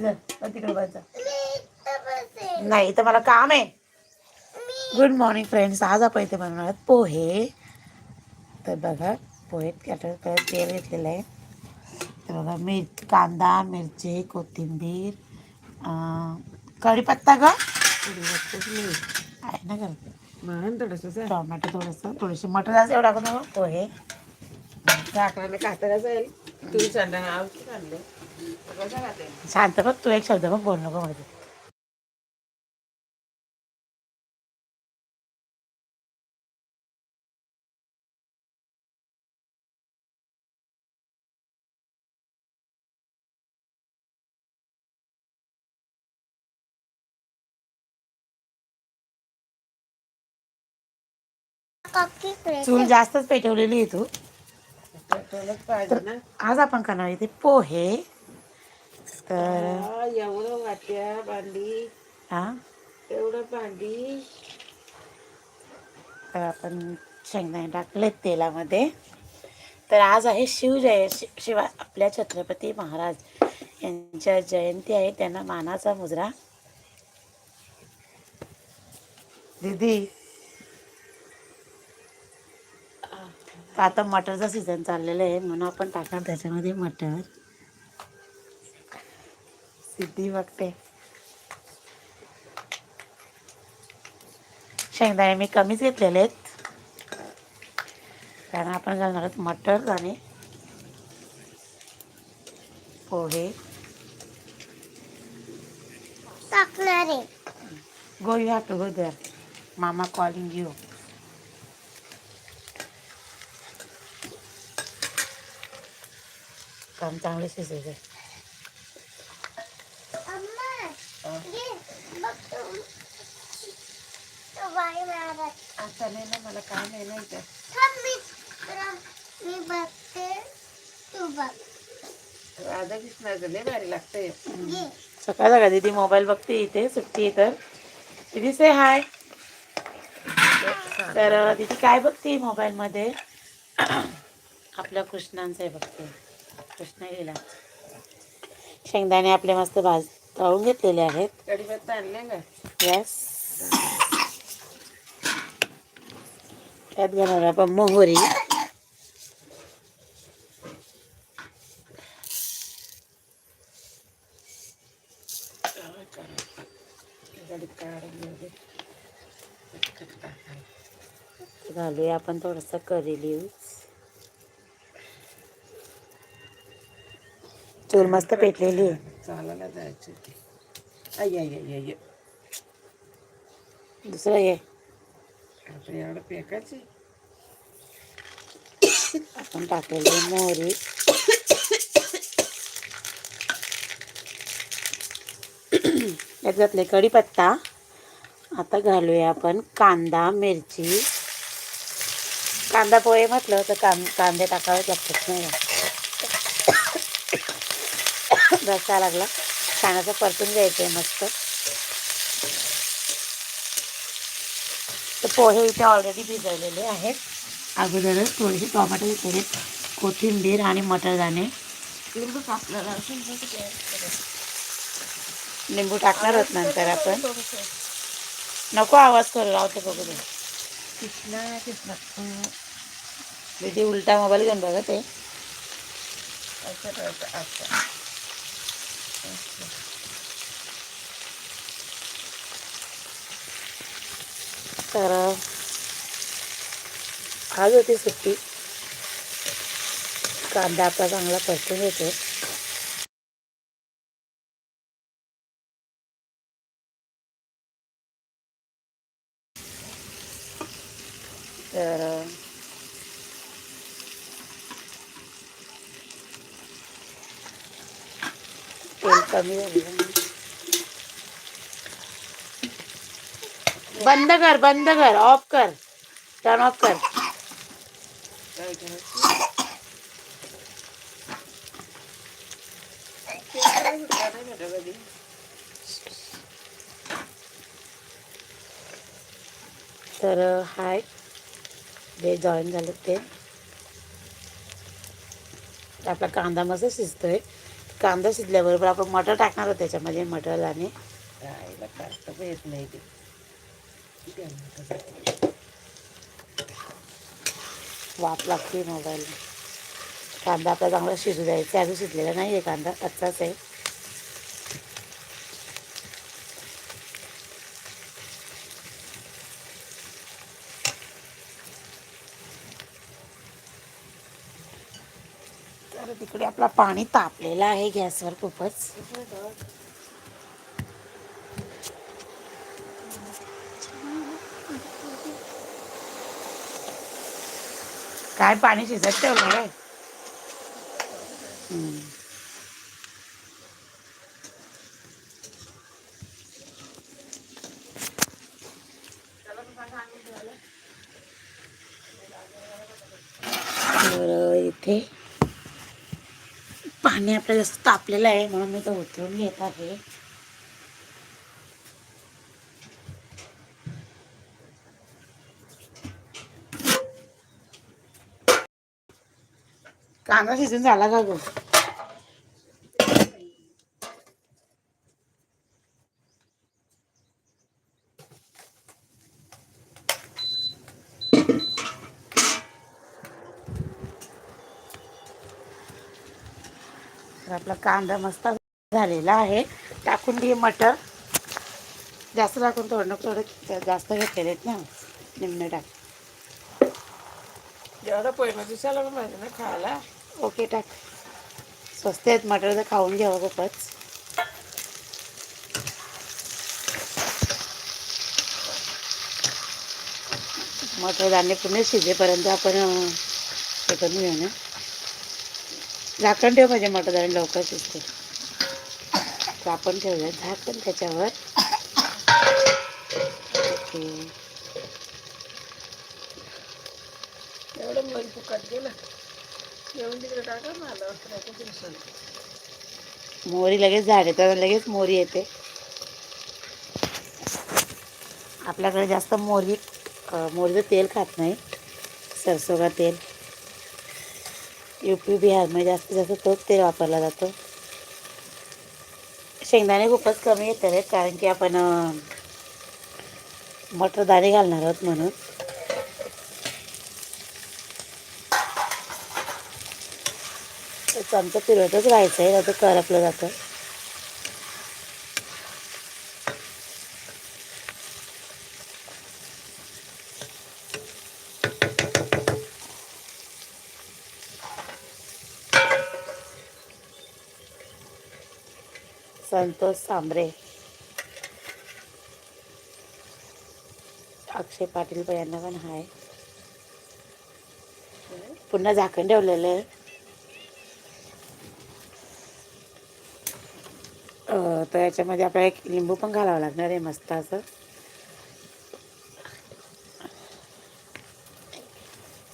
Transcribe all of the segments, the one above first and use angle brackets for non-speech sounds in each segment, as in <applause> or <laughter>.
तिकडे. नाही तर मला काम आहे. गुड मॉर्निंग फ्रेंड्स आज आपण इथे बनवणार आहोत पोहे. तर बघा पोहे करत तेल घेतलेलं आहे. तर बघा मिर कांदा मिरची कोथिंबीर अं, कढीपत्ता ग? आहे ना घरात म्हणून थोडस टोमॅटो थोडंसं थोडीशी मटर असं एवढा करून पोहे. साखराने खाताना जाईल. तू सांडा. शांत बघ तू एक शब्द बघ बोल नको माहिती चूल जास्तच पेटवलेली आहे तू. पाहिजे ना आज आपण करणार इथे पोहे. तर हा, एवढं वाट्या भांडी. हा एवढं भांडी. तर आपण शेंगदाणे टाकले तेलामध्ये. तर आज आहे शिवजय शि शिवा आपल्या छत्रपती महाराज यांच्या जयंती आहे त्यांना मानाचा मुजरा. दीदी. आता मटरचा सीझन चाललेला आहे म्हणून आपण टाकणार त्याच्यामध्ये मटर. सिद्धी बघते. शेंगदाणे मी कमीच घेतलेले आहेत. कारण आपण घालणार आहोत मटर आणि पोहे. टाकणारे. Go you have to go there मामा कॉलिंग यू काम चांगले शिजायचं अम्मा ये बघ तू तो बाई मारत आता नाही ना मला काम आहे ना इथं? थांब मी तुला मी बघते तू बघ. राधा कृष्णाचं लय भारी लागतंय. सकाळ सकाळ दीदी मोबाईल बघते इथे सुट्टी आहे तर. दीदी से हाय तर दीदी काय बघते मोबाईलमध्ये आपल्या कृष्णांचं आहे बघते. कृष्ण लिहिला शेंगदाणे आपले मस्त भाज तळून घेतलेले आहेत. कढीपत्ता आणले का यस त्यात घेणार आपण मोहरी. घालूया आपण थोडंसं करी लिव्स. चूल मस्त पेटलेली आहे. चालायला जायचं दुसरं हे आता एवढं पेकायची आपण टाकलेली मोहरी. यात घातले कढीपत्ता. आता घालूया आपण कांदा मिरची. कांदा पोहे म्हटलं तर कां कांदे टाकावेच लागतात नाही का? रस्सा लागला. छान परतून घ्यायचं आहे मस्त. पोहे इथे ऑलरेडी भिजवलेले आहेत. अगोदरच थोडेसे टोमॅटो घेतलेले कोथिंबीर आणि मटरदाणे. लिंबू ते लिंबू टाकणार आहोत नंतर आपण. नको आवाज करू राहते बघू दे. कृष्णा कृष्णा. दीदी उलटा मोबाईल घेऊन बघा ते असं असं. तर आज होती सुट्टी. कांदा आपला चांगला परतून येतो तर तेल कमी झाले बंद कर बंद कर ऑफ कर टर्न ऑफ कर. तर हाय. जे जॉईन झालं ते. आपला कांदा मस्त शिजतोय. कांदा शिजल्याबरोबर आपण मटर टाकणार आहोत त्याच्यामध्ये मटर आणि येत नाही ते. वाफ लागते मोबाईल. कांदा आपला चांगला शिजू द्यायचा अजून शिजलेला नाही आहे कांदा कच्चाच आहे. तर तिकडे आपला पाणी तापलेलं आहे गॅसवर खूपच. काय पाणी शिजत ठेवलं काय हम्म. तर इथे पाणी आपलं जास्त तापलेलं आहे म्हणून मी तो उतरून घेत आहे कांदा शिजून झाला का गं? तर आपला कांदा मस्त झालेला आहे. टाकून घे मटर. जास्त टाकून थोडं थोडं जास्त घेतलेले आहेत ना. निम्न टाक. एवढं पहिल्या दिवसाला पण माहिती ना खायला? ओके टाक. स्वस्त आहेत मटर तर खाऊन घ्यावं खूपच. मटर दाणे पूर्ण शिजेपर्यंत आपण हे करून घेऊ ना. झाकण ठेव म्हणजे मटर दाणे लवकर शिजते तर आपण ठेवूया झाकण त्याच्यावर. ओके. एवढं मध्ये फुकट गेलं तिकडे टाका दिवसाला. मोहरी लगेच झाडे तर लगेच मोहरी येते. आपल्याकडे जास्त मोहरी अं, मोहरीचं तेल खात नाही. सरसो का तेल. यू पी बिहारमध्ये जास्तीत जास्त तोच तेल वापरला जातो. शेंगदाणे खूपच कमी येतात कारण की आपण मटर दाणे घालणार आहोत म्हणून. तर चमचा फिरवतच राहायचं आहे नाही तर करपलं जातं. संतोष सांबरे. अक्षय पाटील पण यांना पण हाय. पुन्हा झाकण ठेवलेलं आहे. तर याच्यामध्ये आपल्याला एक लिंबू पण घालावं लागणार आहे मस्त असं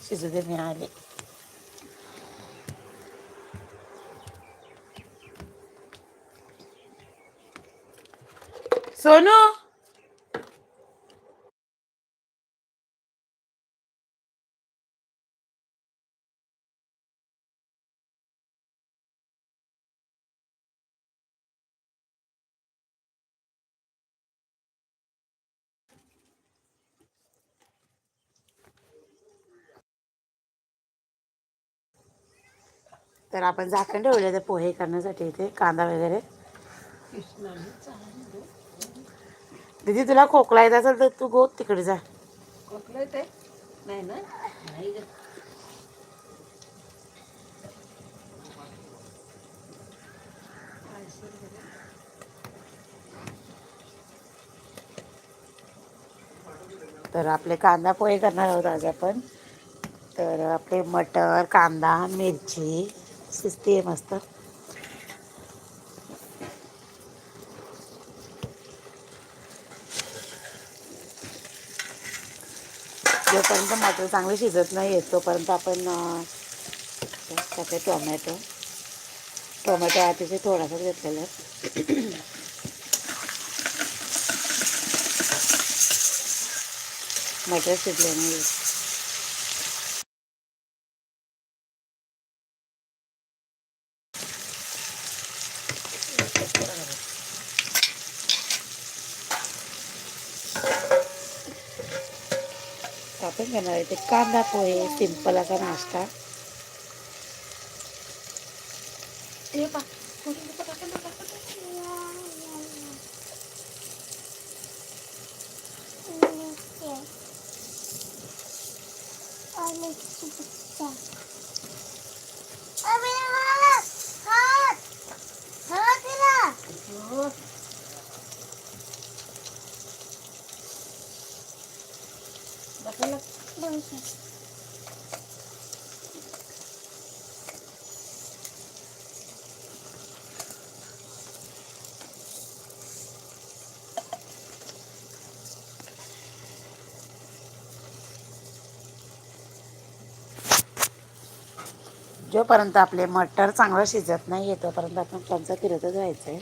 शिजू दे मी आले सोनू तर आपण झाकण ठेवले ते पोहे करण्यासाठी इथे कांदा वगैरे. दीदी तुला खोकला येत असेल तर तू गो तिकडे जा. खोकलं येते नाही ना? नाही गं. तर आपले कांदा पोहे करणार आहोत आज आपण. तर आपले मटर कांदा मिरची. शिजते मस्त जोपर्यंत मटर चांगले शिजत नाही आहेत तोपर्यंत आपण अं, टाकते टोमॅटो टोमॅटो अतिशय थोडासा घेतलेला आहे मटर शिजले नाही आपण घेणार आहे ते कांदा पोहे सिंपल असा नाश्ता जोपर्यंत आपले मटर चांगलं शिजत नाही तोपर्यंत आपण चमचा फिरतच राहायचं आहे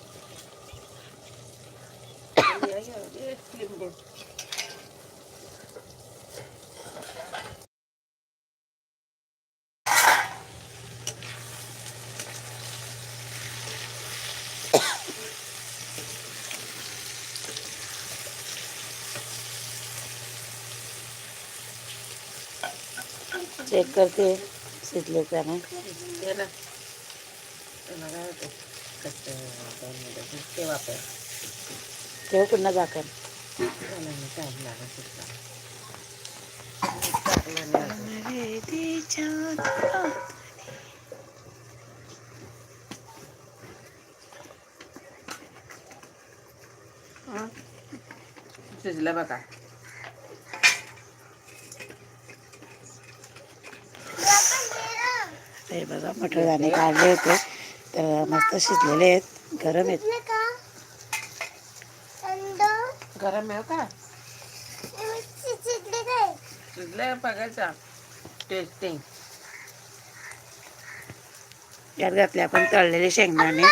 चेक करते. शिजले का नाही? ते ना. त्याला काय होतं कसं दोन मिनिटं ते वापर. ठेव पुन्हा झाकण. शिजलं बघा. हे बघा मटर दाणे काढले होते. तर मस्त शिजलेले आहेत. गरम आहेत. गरम आहे का? शिजलंय बघायचा. टेस्टिंग यात घातले आपण तळलेले शेंगदाणे.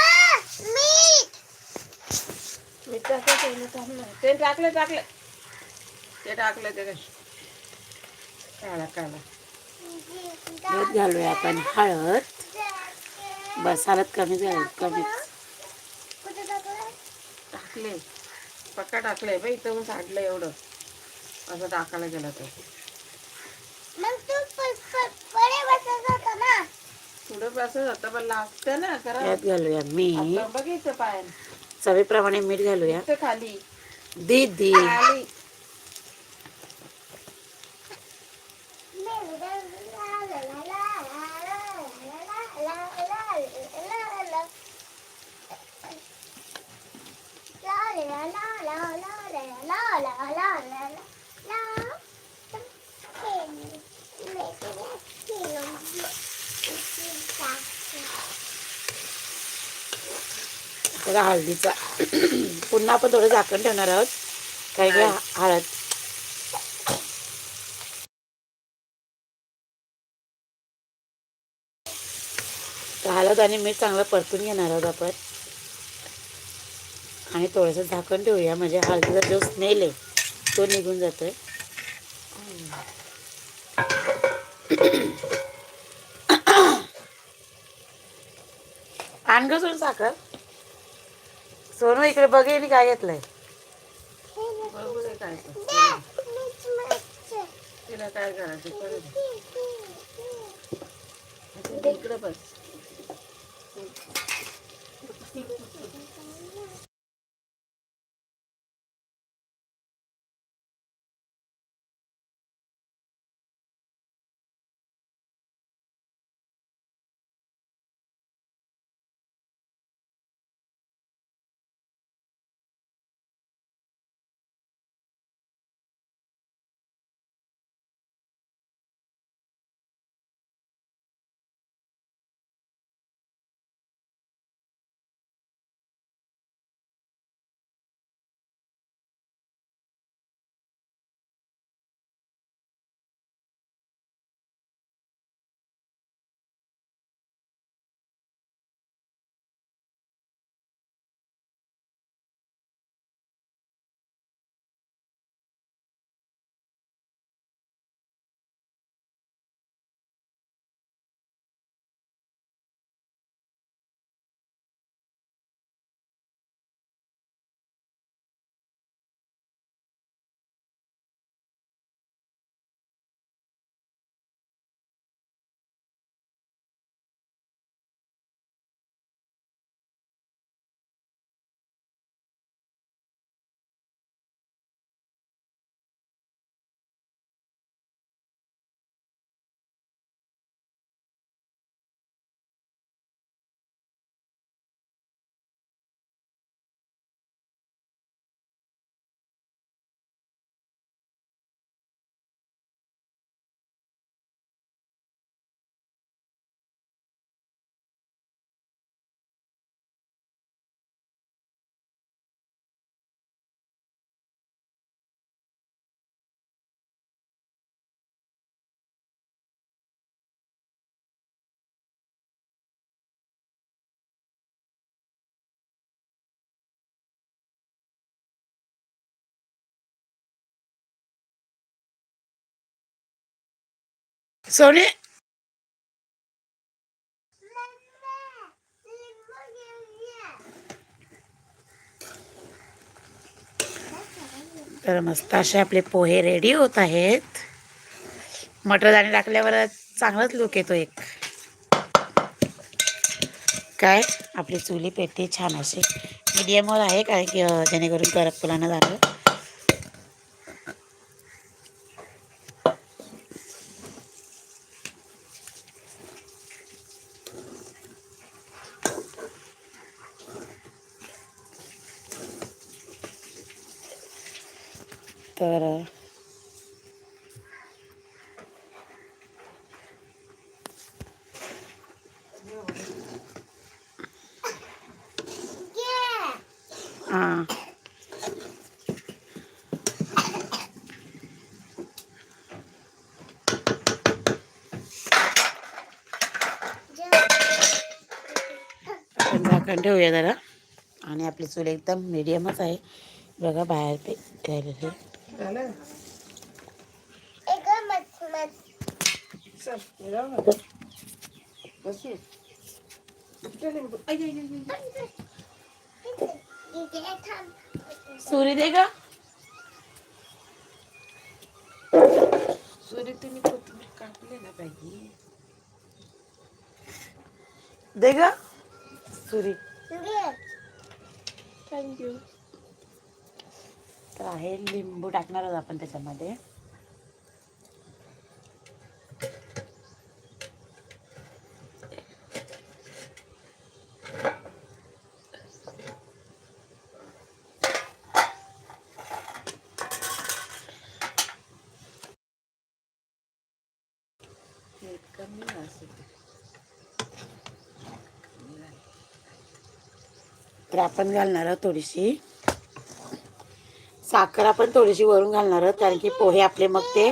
ते टाकलं टाकलं. ते टाकलं ते काय? काळा काळा. यात घालूया आपण हळद. बस हळद कमी झाली कमीच टाकले. पक्का टाकले बाई इथं काढलं एवढं. असं टाकायला गेलं तर पुढं असं होतं पण लागतं ना खरं यात घालूया मीठ बघितलं पाय. चवीप्रमाणे मीठ घालूया. इथं खाली. दीदी. खाली. त्याला हळदीचा पुन्हा आपण थोडं झाकण ठेवणार आहोत काही की हळद हळद आणि मीठ चांगलं परतून घेणार आहोत आपण आणि थोडंसं झाकण ठेवूया. म्हणजे हळदीचा जो स्मेल आहे तो निघून जातो आहे ग सोडून साखर. सोनू इकडे बघे काय घेतलंय? आहे तिला काय करायचं? इकडे बस. सोने तर मस्त असे आपले पोहे रेडी होत आहेत. मटर दाणे टाकल्यावर चांगलाच लुक येतो एक. काय? आपली चुली पेटी छान अशी मीडियमवर आहे काय की जेणेकरून करप फुलांना झालं तर हां. झाकण ठेवूया जरा. आणि आपली चूल एकदम मिडियमच आहे. बघा बाहेर पे ठेवलेली झालं एक मत मत चल मी जाऊ ना बसू कुठे लिंबू? आई, आई, आई, आई. इथे थांब सुरी दे ग. सोनी तुम्ही कोथिंबीर कापले ना पाहिजे दे ग. सुरी थँक्यू तर आहे लिंबू टाकणार आहोत आपण त्याच्यामध्ये. साखर आपण घालणार आहोत थोडीशी. साखर आपण थोडीशी वरून घालणार आहोत कारण की पोहे आपले मग ते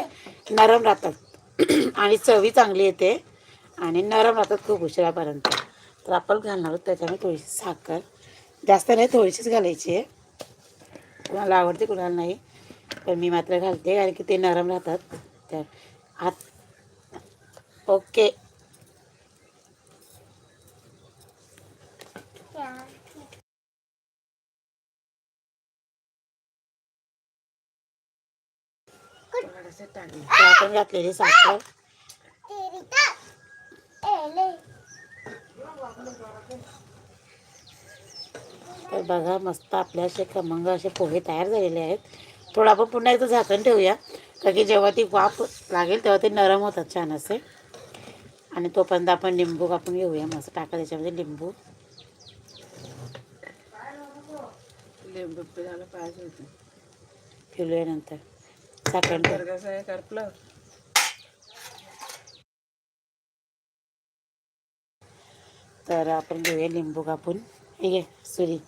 नरम राहतात. <clears throat> आणि चवी चांगली येते आणि नरम राहतात खूप उशिरापर्यंत. तर आपण घालणार आहोत त्याच्यामध्ये थोडीशी साखर. जास्त नाही थोडीशीच घालायची आहे. कुणाला आवडते कुणाला नाही पण मी मात्र घालते कारण की ते नरम राहतात. तर आत ओके. आपण घातलेली साखर. तेरी बघा मस्त आपले असे खमंग असे पोहे तयार झालेले आहेत. थोडं आपण पुन्हा एकदा झाकण ठेवूया कारण की जेव्हा ती वाफ लागेल तेव्हा ते नरम होतात छान असे. आणि तोपर्यंत आपण लिंबू कापून घेऊया मस्त. टाका त्याच्यामध्ये लिंबू. लिंबू पिळायला पाहिजे होतं. पिलूया ठेव तर कसं आहे? करपलं? तर आपण घेऊया लिंबू कापून. ठीक आहे सुरी.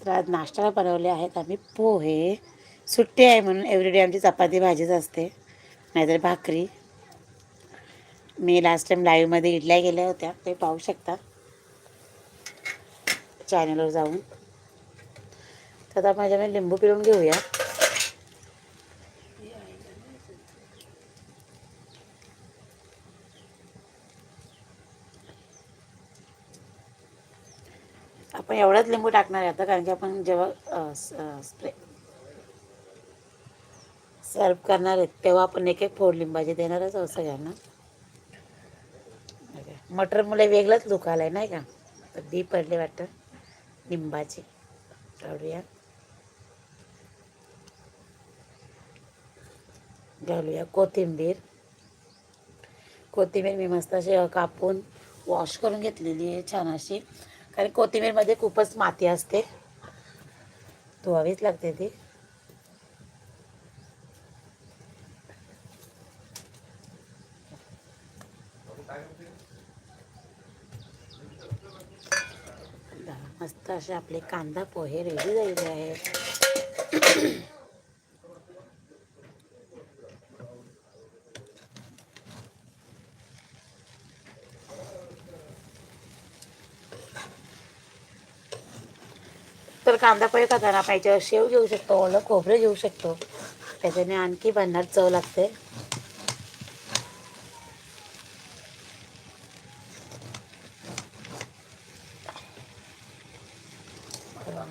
तर आज नाश्त्याला बनवले आहेत आम्ही पोहे. सुट्टी आहे म्हणून एव्हरीडे आमची चपाती भाजीच असते. नाहीतर भाकरी. मी लास्ट टाईम लाईव्हमध्ये इडल्या गेल्या होत्या. ते पाहू शकता. चॅनलवर जाऊन. तर आता माझ्याकडे लिंबू पिळून घेऊया. आपण एवढाच लिंबू टाकणार आहे आता कारण की आपण जेव्हा स्प्रे सर्व करणार आहेत तेव्हा आपण एक एक फोड लिंबाचे देणारच आहोत सगळ्यांना. मटर मुले वेगळंच लुक आहे नाही का? तर बी पडले वाटतं. लिंबाचे. काढूया. घालूया कोथिंबीर. कोथिंबीर मी मस्त अशी कापून वॉश करून घेतलेली आहे छान अशी. कारण कोथिंबीरमध्ये खूपच माती असते. धुवावीच लागते ती. मस्त असे आपले कांदा पोहे रेडी झालेले आहेत. कांदा पोहे खाताना पाहिजे. शेव घेऊ शकतो ओलं खोबरं घेऊ शकतो. त्याच्याने आणखी भन्नाट चव लागते.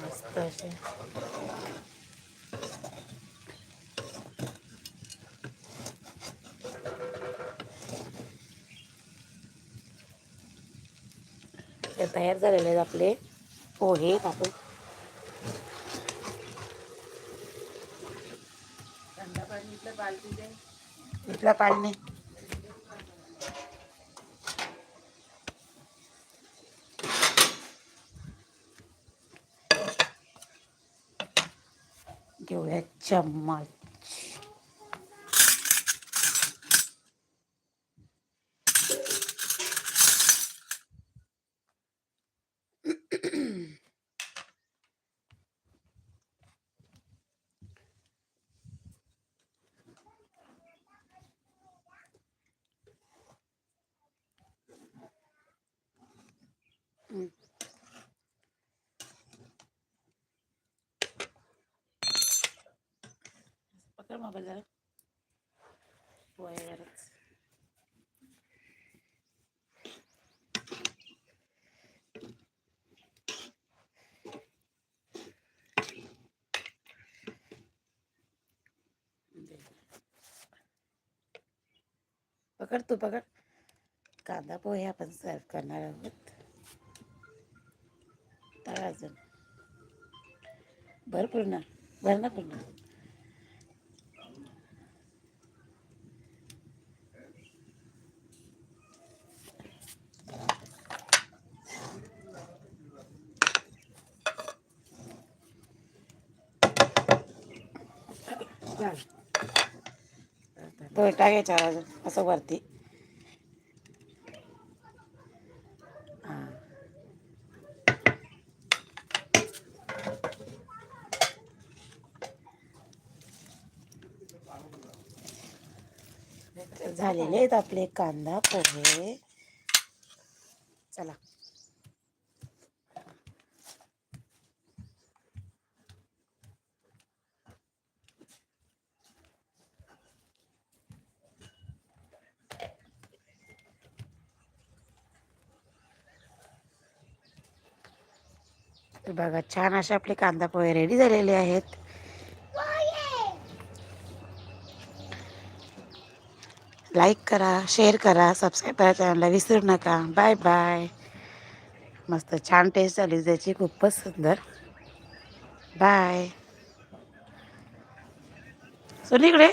मस्त असे. तयार झालेले आहेत आपले. पोहे आपण थंड पाणी इथलं इथला पाणी घेऊया चम्मच. पकड मोबाईल जरा. पोह्यावरच पकड तू पकड. कांदा पोहे आपण सर्व करणार आहोत. तळ अजून भर पूर्ण भर ना पूर्ण. तो टाकायचा अजून असं वरती हां तर झालेले आहेत आपले कांदा पोहे चला. बघा छान असे आपले कांदा पोहे रेडी झालेले आहेत. लाईक करा शेअर करा सबस्क्राईब करा चॅनलला विसरू नका. Bye bye. मस्त छान टेस्ट झाली त्याची खूपच सुंदर. बाय. सोनीकडे इकडे.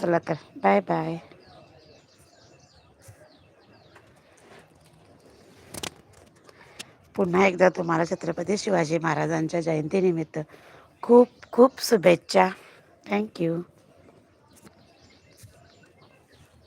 चला तर बाय बाय. पुन्हा एकदा तुम्हाला छत्रपती शिवाजी महाराजांच्या जयंतीनिमित्त खूप खूप शुभेच्छा. थँक्यू